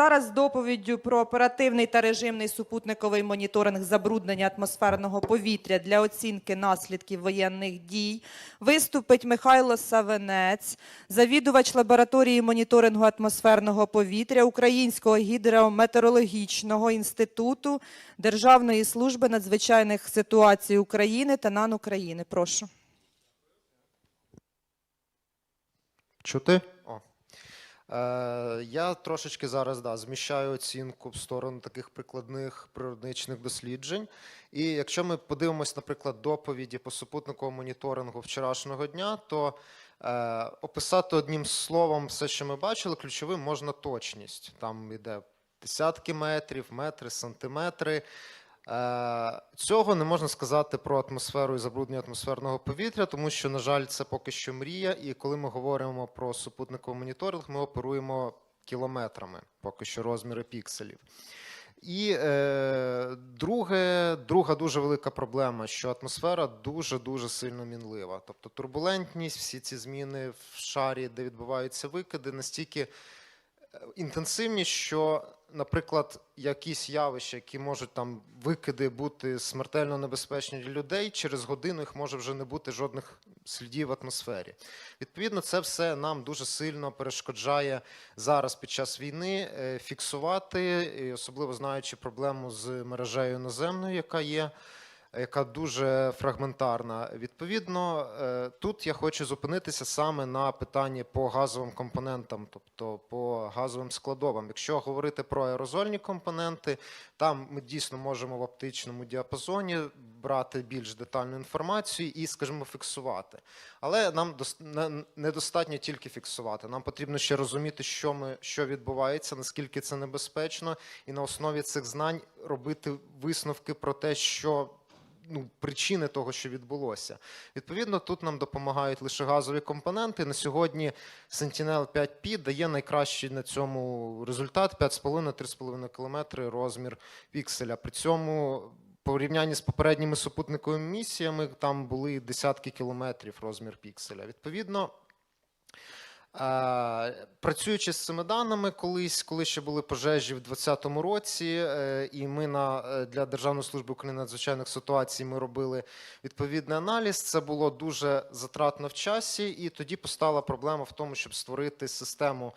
зараз з доповіддю про оперативний та режимний супутниковий моніторинг забруднення атмосферного повітря для оцінки наслідків воєнних дій виступить Михайло Савенець, завідувач лабораторії моніторингу атмосферного повітря Українського гідрометеорологічного інституту Державної служби надзвичайних ситуацій України та НАН України. Прошу. Чути? Е, я трошечки зараз да, зміщаю оцінку в сторону таких прикладних природничних досліджень. І якщо ми подивимось, наприклад, доповіді по супутниковому моніторингу вчорашнього дня, то е, описати одним словом все, що ми бачили, ключовим можна точність. Там йде десятки метрів, метри, сантиметри. Е, Цього не можна сказати про атмосферу і забруднення атмосферного повітря, тому що, на жаль, це поки що мрія. І коли ми говоримо про супутниковий моніторинг, ми оперуємо кілометрами, поки що розміри пікселів. І е, друге, друга дуже велика проблема, що атмосфера дуже дуже сильно мінлива. Тобто турбулентність, всі ці зміни в шарі, де відбуваються викиди, настільки інтенсивні, що, наприклад, якісь явища, які можуть там викиди бути смертельно небезпечні для людей, через годину їх може вже не бути жодних слідів в атмосфері. Відповідно, це все нам дуже сильно перешкоджає зараз під час війни е, фіксувати, особливо знаючи проблему з мережею наземною, яка є. Яка дуже фрагментарна. Відповідно, е, тут я хочу зупинитися саме на питанні по газовим компонентам, тобто по газовим складовим. Якщо говорити про аерозольні компоненти, там ми дійсно можемо в оптичному діапазоні брати більш детальну інформацію і, скажімо, фіксувати. Але нам недостатньо тільки фіксувати. Нам потрібно ще розуміти, що ми що відбувається, наскільки це небезпечно, і на основі цих знань робити висновки про те, що ну, причини того, що відбулося. Відповідно, тут нам допомагають лише газові компоненти. На сьогодні Sentinel 5P дає найкращий на цьому результат 5,5-3,5 км розмір пікселя. При цьому порівнянні з попередніми супутниковими місіями там були десятки кілометрів розмір пікселя. Відповідно. Працюючи з цими даними, колись, коли ще були пожежі в 2020 році, е, і ми на е, для Державної служби України надзвичайних ситуацій ми робили відповідний аналіз. Це було дуже затратно в часі, і тоді постала проблема в тому, щоб створити систему.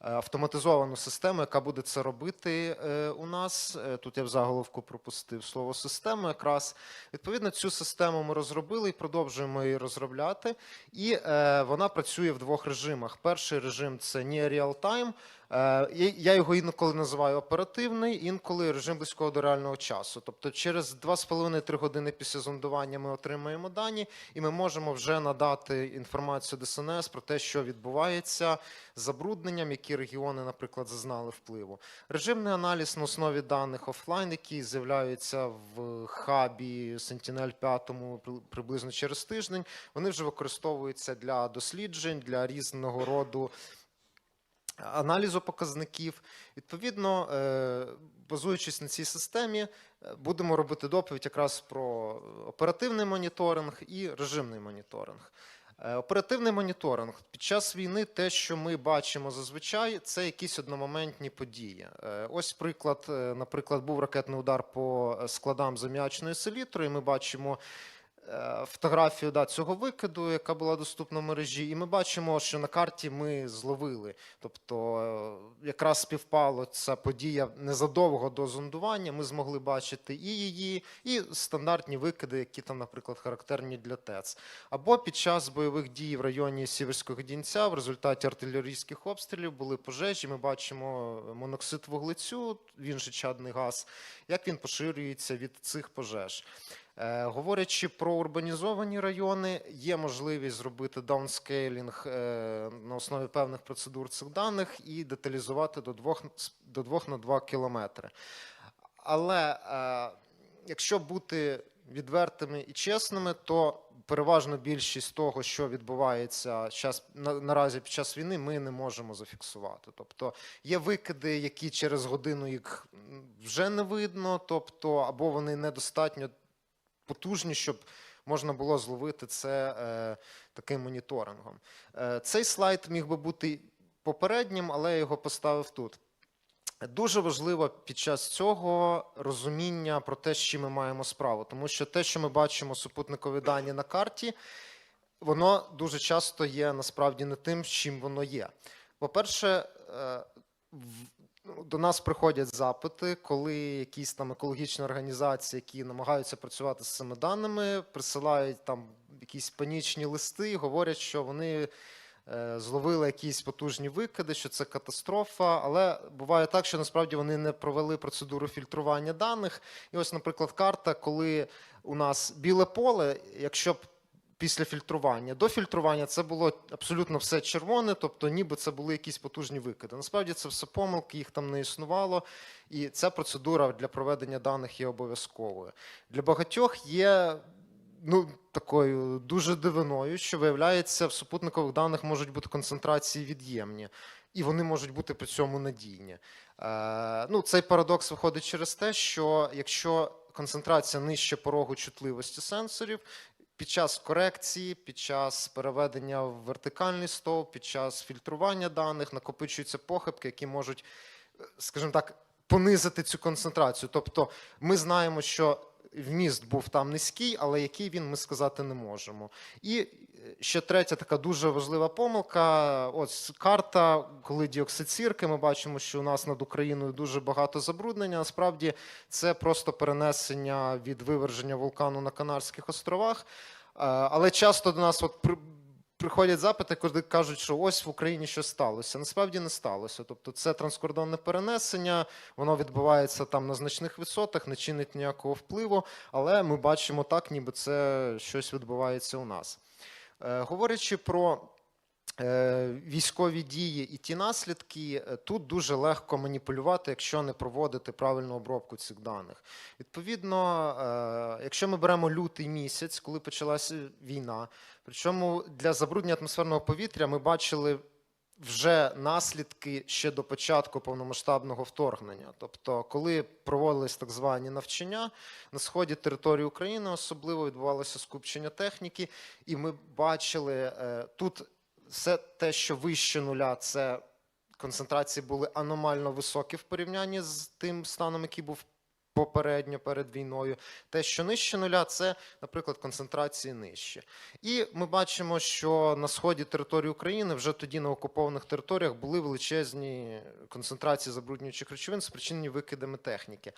Е, Автоматизовану систему, яка буде це робити е, у нас. Е, Тут я в заголовку пропустив слово систему. Якраз відповідно цю систему ми розробили і продовжуємо її розробляти. І вона працює в двох режимах. Перший режим це не Real Time. Е, я- я його інколи називаю оперативний, інколи режим близького до реального часу. Тобто, через 2,5-3 години після зондування ми отримаємо дані, і ми можемо вже надати інформацію ДСНС про те, що відбувається з забрудненням, які регіони, наприклад, зазнали впливу. Режимний аналіз на основі даних офлайн, які з'являються в хабі Sentinel 5 приблизно через тиждень, вони вже використовуються для досліджень, для різного роду аналізу показників. Відповідно, е, базуючись на цій системі, е, будемо робити доповідь якраз про оперативний моніторинг і режимний моніторинг. Е, Оперативний моніторинг під час війни, те, що ми бачимо зазвичай, це якісь одномоментні події. Ось приклад, наприклад, був ракетний удар по складам з аміачної селітри, і ми бачимо фотографію да, цього викиду, яка була доступна в мережі, і ми бачимо, що на карті ми зловили. Тобто, е, якраз співпало ця подія незадовго до зондування. Ми змогли бачити і її, і стандартні викиди, які там, наприклад, характерні для ТЕЦ. Або під час бойових дій в районі Сіверського Дінця в результаті артилерійських обстрілів були пожежі. Ми бачимо моноксид вуглецю, він же чадний газ, як він поширюється від цих пожеж. Е, Говорячи про урбанізовані райони, є можливість зробити даунскейлінг е, на основі певних процедур цих даних і деталізувати до 2, до 2 на 2 кілометри. Але е, якщо бути відвертими і чесними, то переважно більшість того, що відбувається на, наразі під час війни, ми не можемо зафіксувати. Тобто є викиди, які через годину їх вже не видно, тобто або вони недостатньо потужні, щоб можна було зловити це е, таким моніторингом. Е, цей слайд міг би бути попереднім, але я його поставив тут. Дуже важливо під час цього розуміння про те, з чим ми маємо справу, тому що те, що ми бачимо супутникові дані на карті, воно дуже часто є насправді не тим, чим воно є. По-перше, е, в- ну, до нас приходять запити, коли якісь там екологічні організації, які намагаються працювати з цими даними, присилають там якісь панічні листи, говорять, що вони е, зловили якісь потужні викиди, що це катастрофа. Але буває так, що насправді вони не провели процедуру фільтрування даних. І ось, наприклад, карта, коли у нас біле поле, якщо б після фільтрування. До фільтрування це було абсолютно все червоне, тобто ніби це були якісь потужні викиди. Насправді це все помилки, їх там не існувало, і ця процедура для проведення даних є обов'язковою. Для багатьох є ну, такою дуже дивиною, що виявляється, в супутникових даних можуть бути концентрації від'ємні. І вони можуть бути при цьому надійні. Е, ну, цей парадокс виходить через те, що якщо концентрація нижче порогу чутливості сенсорів, під час корекції, під час переведення в вертикальний стовп, під час фільтрування даних накопичуються похибки, які можуть, е, скажімо так, понизити цю концентрацію. Тобто ми знаємо, що вміст був там низький, але який він ми сказати не можемо. І е, ще третя така дуже важлива помилка. Ось карта, коли діоксид сірки, ми бачимо, що у нас над Україною дуже багато забруднення. Насправді це просто перенесення від виверження вулкану на Канарських островах. Е, Але часто до нас от приходять запити, коли кажуть, що ось в Україні щось сталося. Насправді не сталося. Тобто це транскордонне перенесення, воно відбувається там на значних висотах, не чинить ніякого впливу, але ми бачимо так, ніби це щось відбувається у нас. Е, Говорячи про військові дії і ті наслідки, е, тут дуже легко маніпулювати, якщо не проводити правильну обробку цих даних. Відповідно, е, якщо ми беремо лютий місяць, коли почалася війна, причому для забруднення атмосферного повітря ми бачили вже наслідки ще до початку повномасштабного вторгнення. Тобто, коли проводились так звані навчання на сході території України, особливо відбувалося скупчення техніки, і ми бачили е, тут все те, що вище нуля, це концентрації були аномально високі в порівнянні з тим станом, який був попередньо перед війною. Те, що нижче нуля, це, наприклад, концентрації нижче. І ми бачимо, що на сході території України вже тоді на окупованих територіях були величезні концентрації забруднюючих речовин, спричинені викидами техніки.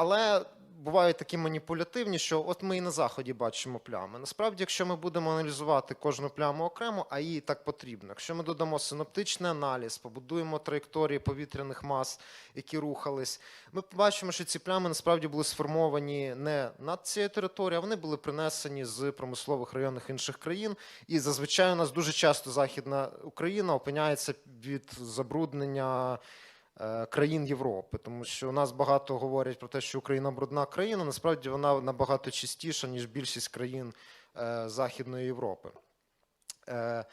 Але бувають такі маніпулятивні, що от ми і на заході бачимо плями. Насправді, якщо ми будемо аналізувати кожну пляму окремо, а їй так потрібно, якщо ми додамо синоптичний аналіз, побудуємо траєкторії повітряних мас, які рухались, ми побачимо, що ці плями насправді були сформовані не над цією територією, а вони були принесені з промислових районів інших країн. І зазвичай у нас дуже часто Західна Україна опиняється від забруднення країн Європи, тому що у нас багато говорять про те, що Україна брудна країна. Насправді вона набагато чистіша, ніж більшість країн е, Західної Європи. Е,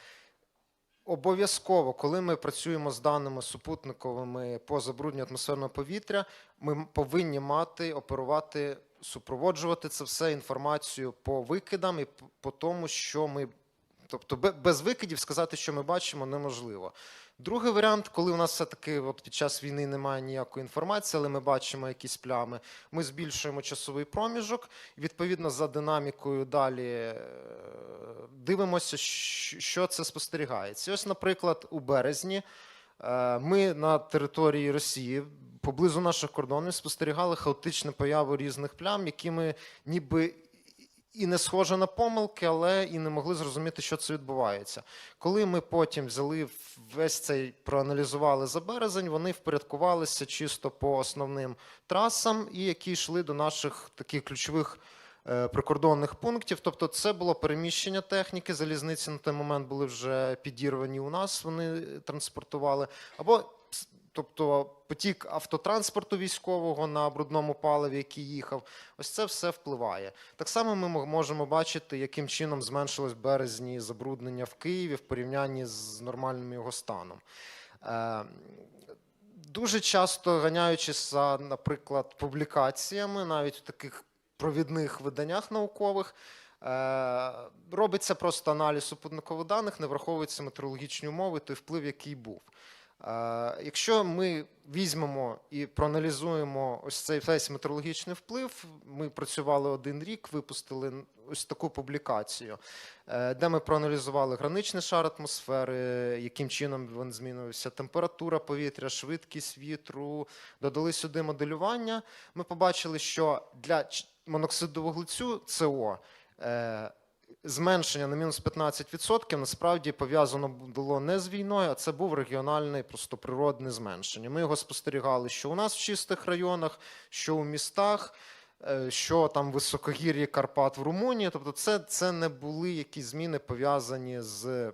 Обов'язково, коли ми працюємо з даними супутниковими по забрудненню атмосферного повітря, ми повинні мати оперувати, супроводжувати це все інформацію по викидам і по тому, що ми. Тобто без викидів сказати, що ми бачимо, неможливо. Другий варіант, коли у нас все-таки під час війни немає ніякої інформації, але ми бачимо якісь плями, ми збільшуємо часовий проміжок, відповідно за динамікою далі е, дивимося, що це спостерігається. Ось, наприклад, у березні е, ми на території Росії поблизу наших кордонів спостерігали хаотичну появу різних плям, які ми ніби і не схоже на помилки, але і не могли зрозуміти, що це відбувається. Коли ми потім взяли весь цей проаналізували за березень, вони впорядкувалися чисто по основним трасам, і які йшли до наших таких ключових е, прикордонних пунктів. Тобто, це було переміщення техніки. Залізниці на той момент були вже підірвані у нас. Вони транспортували або Тобто потік автотранспорту військового на брудному паливі, який їхав, ось це все впливає. Так само ми можемо бачити, яким чином зменшилось березні забруднення в Києві в порівнянні з нормальним його станом. Е, Дуже часто ганяючись за, наприклад, публікаціями, навіть в таких провідних виданнях наукових, е, робиться просто аналіз супутникових даних, не враховуються метеорологічні умови, той вплив, який був. Якщо ми візьмемо і проаналізуємо ось цей весь метеорологічний вплив, ми працювали один рік, випустили ось таку публікацію, е, де ми проаналізували граничний шар атмосфери, яким чином він змінився, температура повітря, швидкість вітру, додали сюди моделювання. Ми побачили, що для моноксиду вуглецю СО зменшення на мінус 15% насправді пов'язано було не з війною, а це був регіональне просто природне зменшення. Ми його спостерігали, що у нас в чистих районах, що у містах. е, Що там високогір'ї Карпат в Румунії, тобто це, це не були якісь зміни пов'язані з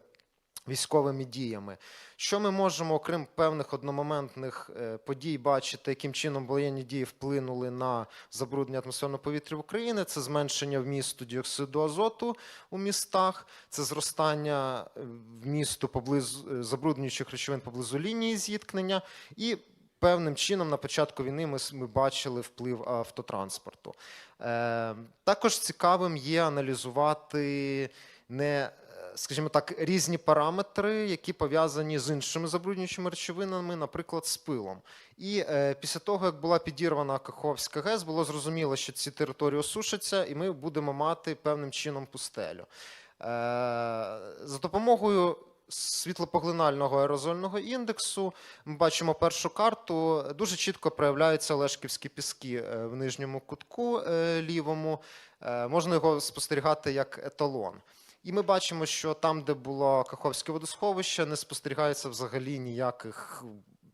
військовими діями. Що ми можемо, окрім певних одномоментних е, подій, бачити, яким чином воєнні дії вплинули на забруднення атмосферного повітря в Україні? Це зменшення вмісту діоксиду азоту у містах, це зростання е, вмісту поблизу е, забруднюючих речовин поблизу лінії зіткнення і. Певним чином на початку війни ми, ми бачили вплив автотранспорту. Е, також цікавим є аналізувати не скажімо так, різні параметри, які пов'язані з іншими забруднюючими речовинами, наприклад, з пилом. І е, після того, як була підірвана Каховська ГЕС, було зрозуміло, що ці території осушаться, і ми будемо мати певним чином пустелю. Е, за допомогою світлопоглинального аерозольного індексу ми бачимо першу карту. Дуже чітко проявляються Лешківські піски е, в нижньому кутку лівому. Можна його спостерігати як еталон. І ми бачимо, що там, де було Каховське водосховище, не спостерігається взагалі ніяких,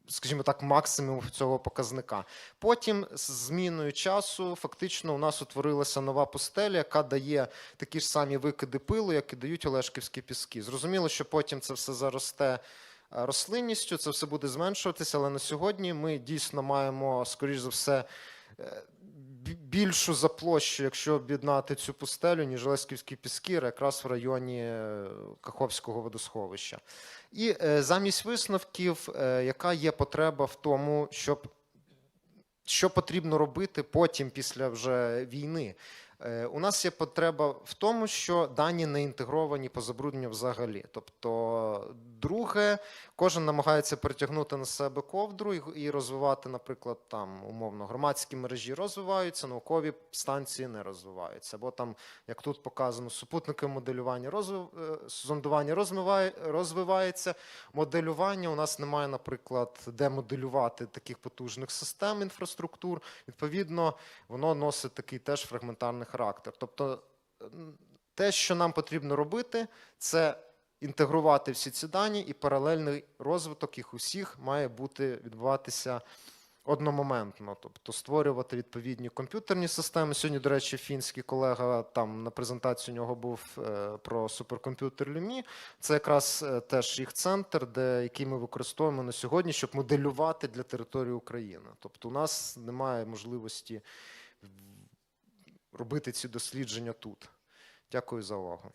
скажімо так, максимумів цього показника. Потім, з зміною часу, фактично у нас утворилася нова пустеля, яка дає такі ж самі викиди пилу, як і дають Олешківські піски. Зрозуміло, що потім це все заросте е, рослинністю, це все буде зменшуватися, але на сьогодні ми дійсно маємо, скоріш за все, е, більшу за площу, якщо об'єднати цю пустелю, ніж Лесківські піски, якраз в районі е, Каховського водосховища. І е, замість висновків, е, яка є потреба в тому, щоб що потрібно робити потім, після вже війни. Е, У нас є потреба в тому, що дані не інтегровані по забрудненню взагалі. Тобто, друге, кожен намагається перетягнути на себе ковдру і, розвивати, наприклад, там умовно громадські мережі розвиваються, наукові станції не розвиваються. Або там, як тут показано, супутникове моделювання розвив... е, зондування розвиває... розвивається. Моделювання у нас немає, наприклад, де моделювати таких потужних систем інфраструктур. Відповідно, воно носить такий теж фрагментарний характер. Тобто, те, що нам потрібно робити, це інтегрувати всі ці дані, і паралельний розвиток їх усіх має бути відбуватися одномоментно, тобто створювати відповідні комп'ютерні системи. Сьогодні, до речі, фінський колега там на презентації у нього був е, про суперкомп'ютер Люмі. Це якраз е, теж їх центр, де який ми використовуємо на сьогодні, щоб моделювати для території України. Тобто, у нас немає можливості робити ці дослідження тут. Дякую за увагу.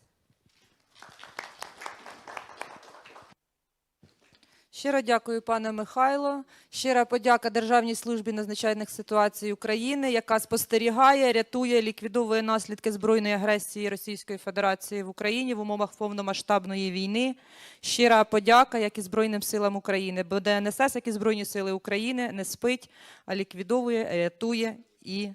Щиро дякую, пане Михайло. Щира подяка Державній службі надзвичайних ситуацій України, яка спостерігає, рятує, ліквідовує наслідки збройної агресії Російської Федерації в Україні в умовах повномасштабної війни. Щира подяка, як і Збройним силам України. Бо ДНСС, як і Збройні сили України, не спить, а ліквідовує, рятує і